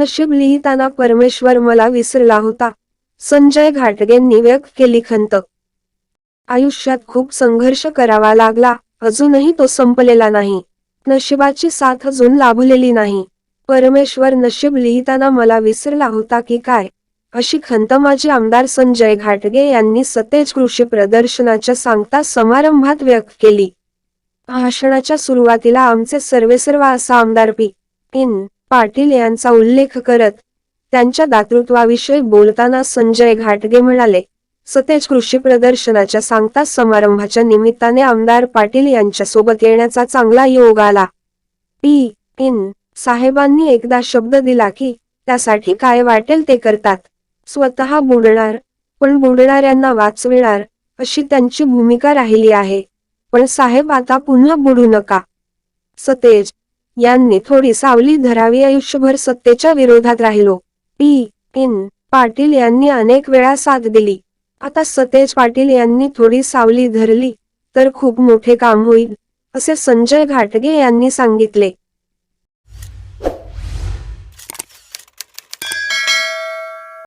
नशीब लिहिताना परमेश्वर मला विसरला होता. संजय घाटगेंनी व्यक्त केली खंत. आयुष्यात खूप संघर्ष करावा लागला. अजूनही तो संपलेला नाही. नशिबाची साथ अजून लाभलेली नाही. परमेश्वर नशीब लिहिताना मला विसरला होता की काय? अशी खंत माजी आमदार संजय घाटगे यांनी सतेज कृषी प्रदर्शनाच्या सांगता समारंभात व्यक्त केली. भाषणाच्या सुरुवातीला आमचे सर्वेसर्वा असा आमदार पी. इन पाटील यांचा उल्लेख करत त्यांच्या दातृत्वाविषयी बोलताना संजय घाटगे म्हणाले सतेज कृषी प्रदर्शनाच्या सांगता समारंभाच्या निमित्ताने आमदार पाटील यांच्या सोबत येण्याचा चांगला योग आला. पी. इन साहेबांनी एकदा शब्द दिला की त्यासाठी काय वाटेल ते करतात. स्वतः बुडणार पण बुडणाऱ्यांना वाचविणार अशी त्यांची भूमिका राहिली आहे. पण साहेब आता पुन्हा बुडू नका. सतेज यांनी थोडी सावली धरावी आयुष्यभर सत्तेच्या विरोधात राहिलो. पी. इन. पाटील यांनी अनेक वेळा साथ दिली. आता सतेज पाटील यांनी थोडी सावली धरली तर खूप मोठे काम होईल असे संजय घाटगे यांनी सांगितले.